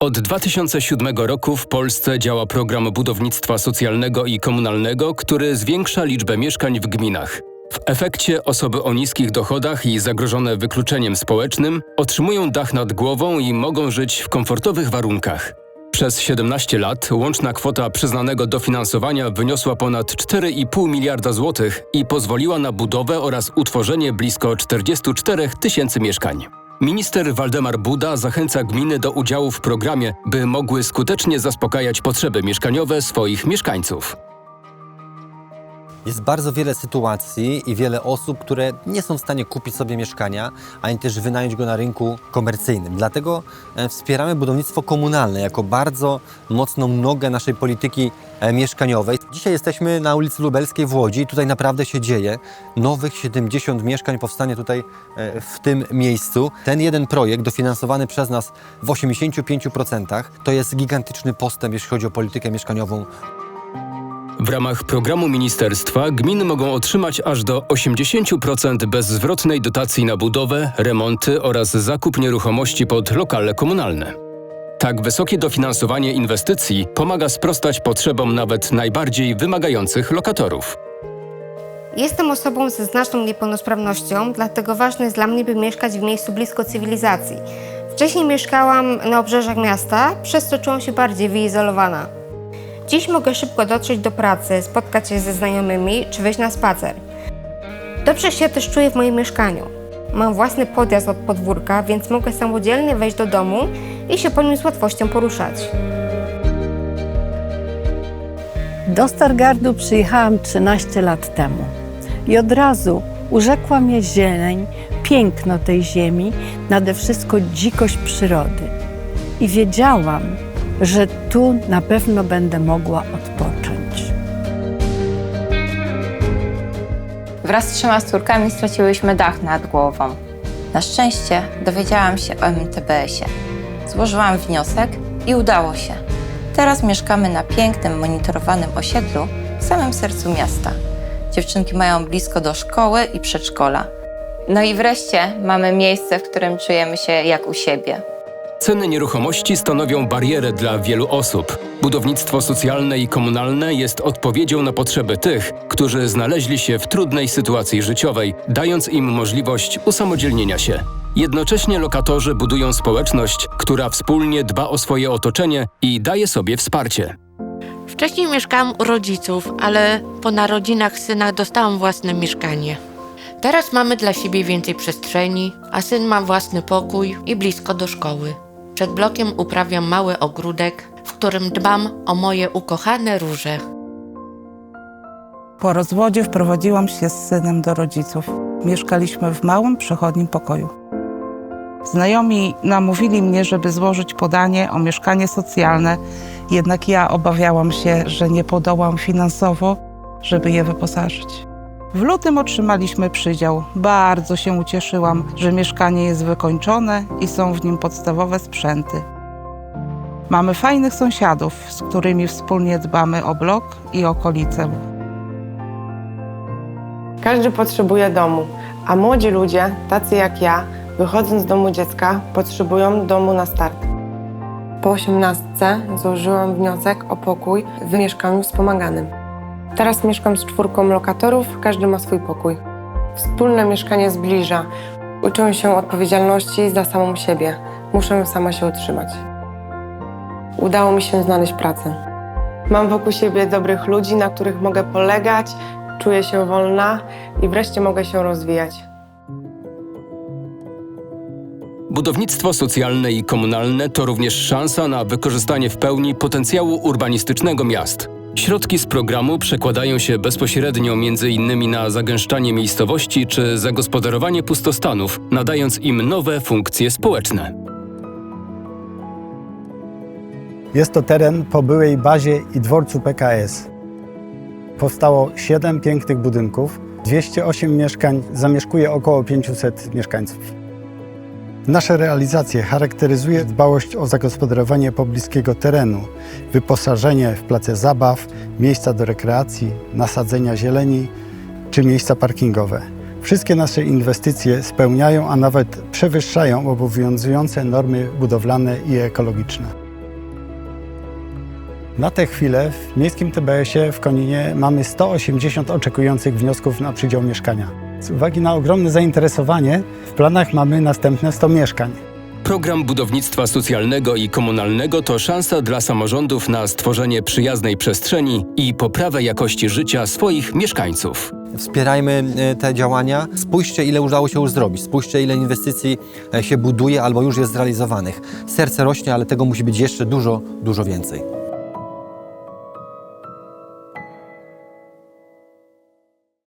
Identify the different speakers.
Speaker 1: Od 2007 roku w Polsce działa program budownictwa socjalnego i komunalnego, który zwiększa liczbę mieszkań w gminach. W efekcie osoby o niskich dochodach i zagrożone wykluczeniem społecznym otrzymują dach nad głową i mogą żyć w komfortowych warunkach. Przez 17 lat łączna kwota przyznanego dofinansowania wyniosła ponad 4,5 miliarda złotych i pozwoliła na budowę oraz utworzenie blisko 44 tysięcy mieszkań. Minister Waldemar Buda zachęca gminy do udziału w programie, by mogły skutecznie zaspokajać potrzeby mieszkaniowe swoich mieszkańców.
Speaker 2: Jest bardzo wiele sytuacji i wiele osób, które nie są w stanie kupić sobie mieszkania, ani też wynająć go na rynku komercyjnym. Dlatego e, wspieramy budownictwo komunalne jako bardzo mocną nogę naszej polityki e, mieszkaniowej. Dzisiaj jesteśmy na ulicy Lubelskiej w Łodzi i tutaj naprawdę się dzieje. Nowych 70 mieszkań powstanie tutaj e, w tym miejscu. Ten jeden projekt dofinansowany przez nas w 85% to jest gigantyczny postęp, jeśli chodzi o politykę mieszkaniową
Speaker 1: W ramach programu ministerstwa gminy mogą otrzymać aż do 80% bezzwrotnej dotacji na budowę, remonty oraz zakup nieruchomości pod lokale komunalne. Tak wysokie dofinansowanie inwestycji pomaga sprostać potrzebom nawet najbardziej wymagających lokatorów.
Speaker 3: Jestem osobą ze znaczną niepełnosprawnością, dlatego ważne jest dla mnie, by mieszkać w miejscu blisko cywilizacji. Wcześniej mieszkałam na obrzeżach miasta, przez co czułam się bardziej wyizolowana. Dziś mogę szybko dotrzeć do pracy, spotkać się ze znajomymi czy wyjść na spacer. Dobrze się też czuję w moim mieszkaniu. Mam własny podjazd od podwórka, więc mogę samodzielnie wejść do domu i się po nim z łatwością poruszać.
Speaker 4: Do Stargardu przyjechałam 13 lat temu i od razu urzekła mnie zieleń, piękno tej ziemi, nade wszystko dzikość przyrody. I wiedziałam, że tu na pewno będę mogła odpocząć.
Speaker 5: Wraz z trzema córkami straciłyśmy dach nad głową. Na szczęście dowiedziałam się o MTBS-ie. Złożyłam wniosek i udało się. Teraz mieszkamy na pięknym, monitorowanym osiedlu w samym sercu miasta. Dziewczynki mają blisko do szkoły i przedszkola. No i wreszcie mamy miejsce, w którym czujemy się jak u siebie.
Speaker 1: Ceny nieruchomości stanowią barierę dla wielu osób. Budownictwo socjalne i komunalne jest odpowiedzią na potrzeby tych, którzy znaleźli się w trudnej sytuacji życiowej, dając im możliwość usamodzielnienia się. Jednocześnie lokatorzy budują społeczność, która wspólnie dba o swoje otoczenie i daje sobie wsparcie.
Speaker 6: Wcześniej mieszkałam u rodziców, ale po narodzinach syna dostałam własne mieszkanie. Teraz mamy dla siebie więcej przestrzeni, a syn ma własny pokój i blisko do szkoły. Przed blokiem uprawiam mały ogródek, w którym dbam o moje ukochane róże.
Speaker 7: Po rozwodzie wprowadziłam się z synem do rodziców. Mieszkaliśmy w małym, przechodnim pokoju. Znajomi namówili mnie, żeby złożyć podanie o mieszkanie socjalne, jednak ja obawiałam się, że nie podołam finansowo, żeby je wyposażyć. W lutym otrzymaliśmy przydział. Bardzo się ucieszyłam, że mieszkanie jest wykończone i są w nim podstawowe sprzęty. Mamy fajnych sąsiadów, z którymi wspólnie dbamy o blok i okolice.
Speaker 8: Każdy potrzebuje domu, a młodzi ludzie, tacy jak ja, wychodząc z domu dziecka, potrzebują domu na start. Po osiemnastce złożyłam wniosek o pokój w mieszkaniu wspomaganym. Teraz mieszkam z czwórką lokatorów, każdy ma swój pokój. Wspólne mieszkanie zbliża. Uczę się odpowiedzialności za samą siebie. Muszę sama się utrzymać. Udało mi się znaleźć pracę. Mam wokół siebie dobrych ludzi, na których mogę polegać, czuję się wolna i wreszcie mogę się rozwijać.
Speaker 1: Budownictwo socjalne i komunalne to również szansa na wykorzystanie w pełni potencjału urbanistycznego miast. Środki z programu przekładają się bezpośrednio m.in. na zagęszczanie miejscowości czy zagospodarowanie pustostanów, nadając im nowe funkcje społeczne.
Speaker 9: Jest to teren po byłej bazie i dworcu PKS. Powstało 7 pięknych budynków, 208 mieszkań, zamieszkuje około 500 mieszkańców. Nasze realizacje charakteryzuje dbałość o zagospodarowanie pobliskiego terenu, wyposażenie w place zabaw, miejsca do rekreacji, nasadzenia zieleni czy miejsca parkingowe. Wszystkie nasze inwestycje spełniają, a nawet przewyższają obowiązujące normy budowlane i ekologiczne. Na tę chwilę w miejskim TBS-ie w Koninie mamy 180 oczekujących wniosków na przydział mieszkania. Z uwagi na ogromne zainteresowanie w planach mamy następne 100 mieszkań.
Speaker 1: Program budownictwa socjalnego i komunalnego to szansa dla samorządów na stworzenie przyjaznej przestrzeni i poprawę jakości życia swoich mieszkańców.
Speaker 2: Wspierajmy e, te działania. Spójrzcie, ile udało się już zrobić. Spójrzcie, ile inwestycji e, się buduje albo już jest zrealizowanych. Serce rośnie, ale tego musi być jeszcze dużo, dużo więcej.